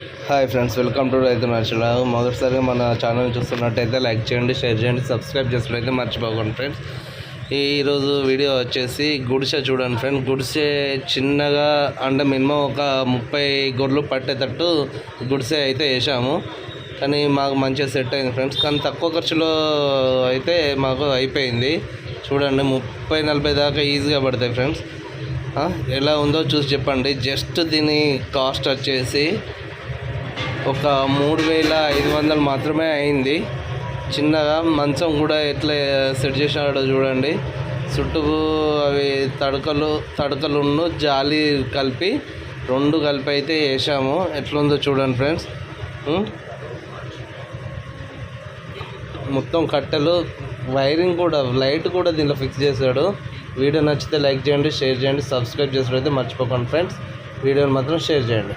Hi friends welcome to రైతు నర్చుల మొదటిసారిగా మన ఛానల్ చూస్తున్నట్టయితే లైక్ చేయండి షేర్ చేయండి సబ్స్క్రైబ్ చేసినట్లయితే మర్చిపోకండి ఫ్రెండ్స్ ఈరోజు వీడియో వచ్చేసి గుడిసె చూడండి ఫ్రెండ్స్ గుడిసె చిన్నగా అంటే మినిమం ఒక ముప్పై గొర్రెలు పట్టేటట్టు గుడిసె అయితే వేసాము. కానీ మాకు మంచిగా సెట్ అయింది ఫ్రెండ్స్ కానీ తక్కువ ఖర్చులో అయితే మాకు అయిపోయింది. చూడండి ముప్పై నలభై దాకా ఈజీగా పడతాయి ఫ్రెండ్స్ ఎలా ఉందో చూసి చెప్పండి. జస్ట్ దీని కాస్ట్ వచ్చేసి ఒక మూడు వేల ఐదు వందలు మాత్రమే అయింది. చిన్నగా మంచం కూడా ఎట్లా సెట్ చేసినాడో చూడండి. చుట్టూ అవి తడకలు తడకలున్ను జాలి కలిపి రెండు కలిపి అయితే వేసాము. ఎట్లుందో చూడండి ఫ్రెండ్స్. మొత్తం కట్టెలు వైరింగ్ కూడా లైట్ కూడా దీనిలో ఫిక్స్ చేశాడు. వీడియో నచ్చితే లైక్ చేయండి షేర్ చేయండి సబ్స్క్రైబ్ చేసినట్లయితే మర్చిపోకండి ఫ్రెండ్స్. వీడియోని మాత్రం షేర్ చేయండి.